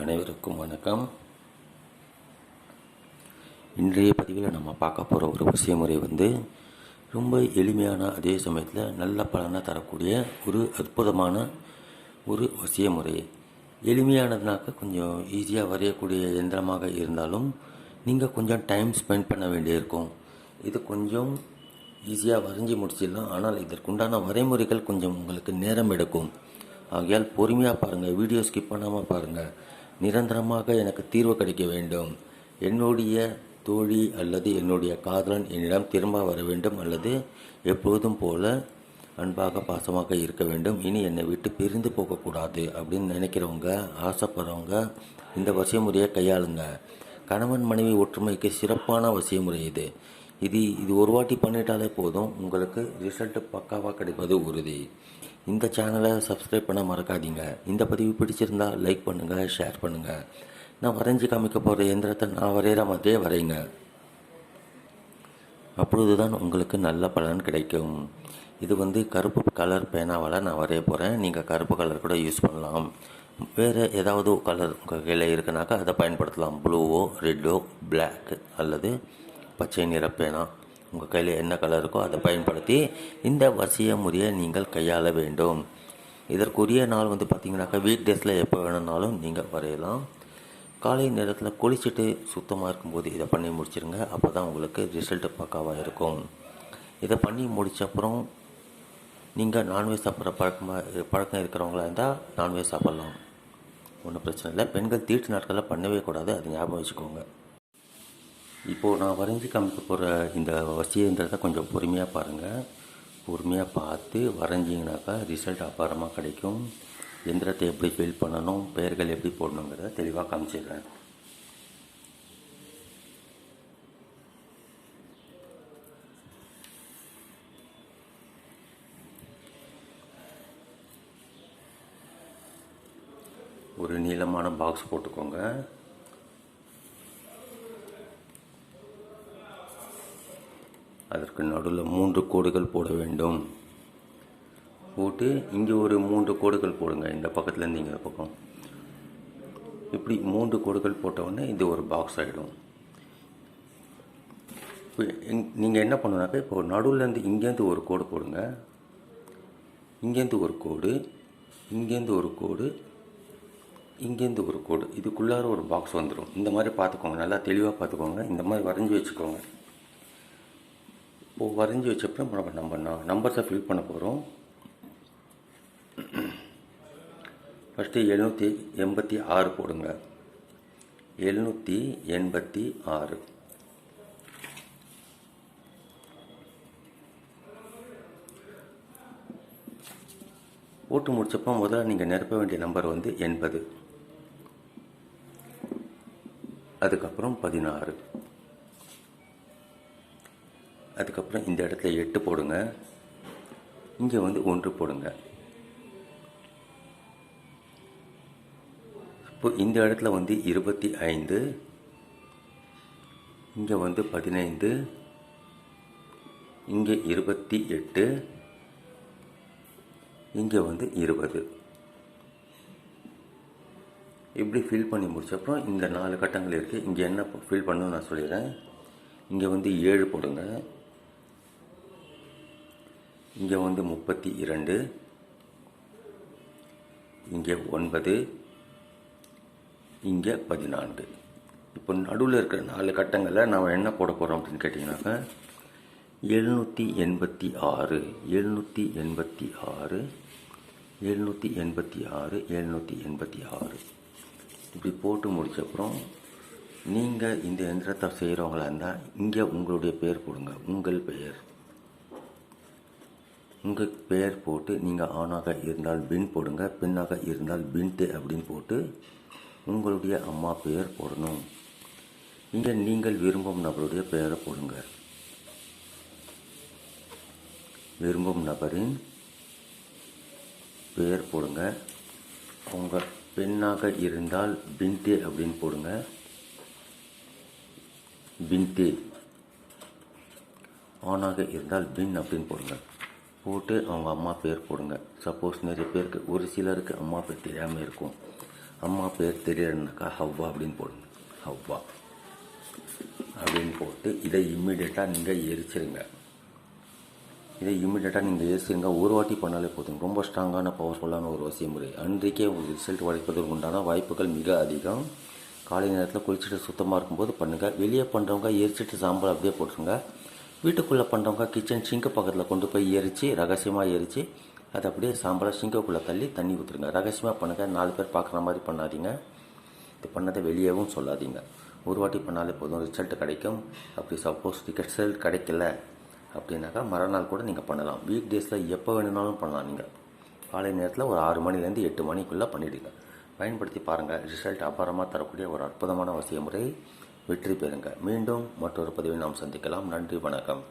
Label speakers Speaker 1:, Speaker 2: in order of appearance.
Speaker 1: அனைவருக்கும் வணக்கம். இன்றைய பதிவில் நம்ம பார்க்க போகிற ஒரு விஷய முறை வந்து ரொம்ப எளிமையான அதே சமயத்தில் நல்ல பலனை தரக்கூடிய ஒரு அற்புதமான ஒரு வசிய முறை எளிமையானதுனாக்க கொஞ்சம் ஈஸியாக வரையக்கூடிய எந்திரமாக இருந்தாலும் நீங்கள் கொஞ்சம் டைம் ஸ்பெண்ட் பண்ண வேண்டியிருக்கும் இது கொஞ்சம் ஈஸியாக வரைஞ்சி முடிச்சிடலாம். ஆனால் இதற்குண்டான வரைமுறைகள் கொஞ்சம் உங்களுக்கு நேரம் எடுக்கும். ஆகையால் பொறுமையாக பாருங்கள் வீடியோ ஸ்கிப் பண்ணாமல் பாருங்கள் நிரந்தரமாக எனக்கு தீர்வு கிடைக்க வேண்டும். என்னுடைய தோழி அல்லது என்னுடைய காதலன் என்னிடம் திரும்ப வர வேண்டும் அல்லது எப்போதும் போல அன்பாக பாசமாக இருக்க வேண்டும். இனி என்னை விட்டு பிரிந்து போகக்கூடாது அப்படின்னு நினைக்கிறவங்க ஆசைப்படுறவங்க இந்த வசியமுறையை கையாளுங்க. கணவன் மனைவி ஒற்றுமைக்கு சிறப்பான வசியமுறை இது. இது இது ஒரு வாட்டி பண்ணிட்டாலே போதும். உங்களுக்கு ரிசல்ட்டு பக்காவாக கிடைப்பது உறுதி. இந்த சேனலை சப்ஸ்கிரைப் பண்ண மறக்காதீங்க. இந்த பதிவு பிடிச்சிருந்தா லைக் பண்ணுங்கள் ஷேர் பண்ணுங்கள் நான் வரைஞ்சி காமிக்க போகிற எந்திரத்தை நான் வரைகிற மாதிரியே வரைங்க அப்பொழுது தான் உங்களுக்கு நல்ல பலன் கிடைக்கும். இது வந்து கருப்பு கலர் பேனாவால் நான் வரைய போகிறேன் நீங்கள் கருப்பு கலர் கூட யூஸ் பண்ணலாம். வேறு ஏதாவது கலர் உங்கள் கையில் இருக்குனாக்கா அதை பயன்படுத்தலாம். ப்ளூவோ ரெட்டோ பிளாக் அல்லது பச்சை நிற பேனா. உங்கள் கையில் என்ன கலர் இருக்கோ அதை பயன்படுத்தி இந்த வசிய முறையை நீங்கள் கையாள வேண்டும். இதற்குரிய நாள் வந்து பார்த்தீங்கன்னாக்கா வீக் டேஸில் எப்போ வேணும்னாலும் நீங்கள் வரையலாம். காலை நேரத்தில் குளிச்சுட்டு சுத்தமாக இருக்கும்போது இதை பண்ணி முடிச்சிருங்க. அப்போ தான் உங்களுக்கு ரிசல்ட் பக்காவாக இருக்கும். இதை பண்ணி முடித்த அப்புறம் நீங்கள் நான்வெஜ் சாப்பிட்ற பழக்கமாக பழக்கம் இருக்கிறவங்களா இருந்தால் நான்வெஜ் சாப்பிட்லாம். ஒன்றும் பிரச்சனை இல்லை. பெண்கள் தீட்டு நாட்களில் பண்ணவே கூடாது. அது ஞாபகம் வச்சுக்கோங்க. இப்போது நான் வரைஞ்சி காமிக்க போகிற இந்த வசியன்றதை கொஞ்சம் பொறுமையாக பாருங்கள் பொறுமையாக பார்த்து வரைஞ்சிங்கனாக்கா ரிசல்ட் அபாரமாக கிடைக்கும். எந்திரத்தை எப்படி ஃபில் பண்ணணும் பெயர்கள் எப்படி போடணுங்கிறத தெளிவாக காமிச்சிடுறேன். ஒரு நீளமான பாக்ஸ் போட்டுக்கோங்க. அதற்கு நடுவில் மூன்று கோடுகள் போட வேண்டும். போட்டு இங்கே ஒரு மூன்று கோடுகள் போடுங்க. இந்த பக்கத்துலேருந்து இங்கே பக்கம். இப்படி மூன்று கோடுகள் போட்டவுடனே இது ஒரு பாக்ஸ் ஆகிடும் இப்போ நீங்கள் என்ன பண்ணுனாக்கா இப்போ நடுவுலேருந்து இங்கேருந்து ஒரு கோடு போடுங்க. இங்கேருந்து ஒரு கோடு இங்கேருந்து ஒரு கோடு இங்கேருந்து ஒரு கோடு. இதுக்குள்ளார ஒரு பாக்ஸ் வந்துடும் இந்த மாதிரி பார்த்துக்கோங்க. நல்லா தெளிவாக பார்த்துக்கோங்க. இந்த மாதிரி வரைஞ்சி வச்சுக்கோங்க. இப்போது வரைஞ்சி வச்சப்பறம் நம்ம நம்ம நம்பர்ஸை ஃபில் பண்ண போகிறோம் ஃபஸ்ட்டு எழுநூற்றி எண்பத்தி ஆறு போடுங்க. எழுநூற்றி எண்பத்தி ஆறு. போட்டு முடிச்சப்போ முதல்ல நீங்கள் நிரப்ப வேண்டிய நம்பர் வந்து எண்பது. அதுக்கப்புறம் பதினாறு. அதுக்கப்புறம் இந்த இடத்துல எட்டு போடுங்க. இங்கே வந்து ஒன்று போடுங்க. இப்போ இந்த இடத்துல வந்து இருபத்தி ஐந்து. இங்கே வந்து பதினைந்து. இங்கே இருபத்தி எட்டு. இங்கே வந்து இருபது. இப்படி ஃபில் பண்ணி முடிச்சப்பறம் இந்த நாலு கட்டங்கள் இருக்குது இங்கே என்ன ஃபில் பண்ணணும்னு நான் சொல்லிடுறேன். இங்கே வந்து ஏழு போடுங்க. இங்கே வந்து முப்பத்தி இரண்டு. இங்கே ஒன்பது. இங்கே பதினான்கு. இப்போ நடுவில் இருக்கிற நாலு கட்டங்களில் நாம் என்ன போட போகிறோம் அப்படின்னு கேட்டிங்கனாக்கா எழுநூற்றி எண்பத்தி ஆறு எழுநூற்றி எண்பத்தி ஆறு எழுநூற்றி எண்பத்தி ஆறு எழுநூற்றி எண்பத்தி ஆறு. இப்படி போட்டு முடிச்சப்புறம் நீங்கள் இந்த எந்திரத்தை செய்கிறவங்களா இருந்தால் இங்கே உங்களுடைய பெயர் கொடுங்க. உங்கள் பெயர். உங்கள் பெயர் போட்டு நீங்கள் ஆணாக இருந்தால் பின் போடுங்க பெண்ணாக இருந்தால் பின்ட்டு அப்படின்னு போட்டு உங்களுடைய அம்மா பெயர் போடணும். இங்கே நீங்கள் விரும்பும் நபருடைய பெயரை போடுங்க. விரும்பும் நபரின் பெயர் போடுங்க. அவங்க பெண்ணாக இருந்தால் பின்டே அப்படின்னு போடுங்க. பின்டே ஆணாக இருந்தால் பின் அப்படின்னு போடுங்க. போட்டு அவங்க அம்மா பேர் போடுங்க. சப்போஸ் நிறைய பேருக்கு ஒரு சிலருக்கு அம்மா பேர் தெரியாமல் இருக்கும். அம்மா பேர் தெரியலனாக்கா ஹவ்வா அப்படின்னு போடுங்க. ஹவ்வா. அப்படின்னு போட்டு இதை இம்மிடியட்டாக நீங்கள் எரிச்சிருங்க. இதை இம்மிடியட்டாக நீங்கள் எரிச்சிருங்க. ஒரு வாட்டி பண்ணாலே போதும். ரொம்ப ஸ்ட்ராங்கான பவர்ஃபுல்லான ஒரு வசிய முறை அன்றைக்கே உங்களுக்கு ரிசல்ட் கிடைப்பதற்கு உண்டான வாய்ப்புகள் மிக அதிகம். காலை நேரத்தில் குளிச்சுட்டு சுத்தமாக இருக்கும்போது பண்ணுங்கள் வெளியே பண்ணுறவங்க எரிச்சிட்டு சாம்பல் அப்படியே போட்டுருங்க. வீட்டுக்குள்ளே பண்ணுறவங்க கிச்சன் சிங்க் பக்கத்தில் கொண்டு போய் எரித்து ரகசியமாக எரித்து அதை அப்படியே சாம்பலாக சிங்கக்குள்ளே தள்ளி தண்ணி ஊற்றுருங்க ரகசியமாக பண்ணுங்கள் நாலு பேர் பார்க்குற மாதிரி பண்ணாதீங்க. இது பண்ணதை வெளியேவும் சொல்லாதீங்க. ஒரு வாட்டி பண்ணாலே போதும். ரிசல்ட் கிடைக்கும். அப்படி சப்போஸ் ரிசல்ட் கிடைக்கல அப்படின்னாக்கா மறுநாள் கூட நீங்கள் பண்ணலாம். வீக் டேஸில் எப்போ வேணும்னாலும் பண்ணலாம் நீங்கள் காலை நேரத்தில் ஒரு ஆறு மணிலேருந்து எட்டு மணிக்குள்ளே பண்ணிவிடுங்க பயன்படுத்தி பாருங்கள் ரிசல்ட் அபாரமாக தரக்கூடிய ஒரு அற்புதமான வசிய முறை வெற்றி பெறுங்க மீண்டும் மற்றொரு பதிவை நாம் சந்திக்கலாம். நன்றி வணக்கம்.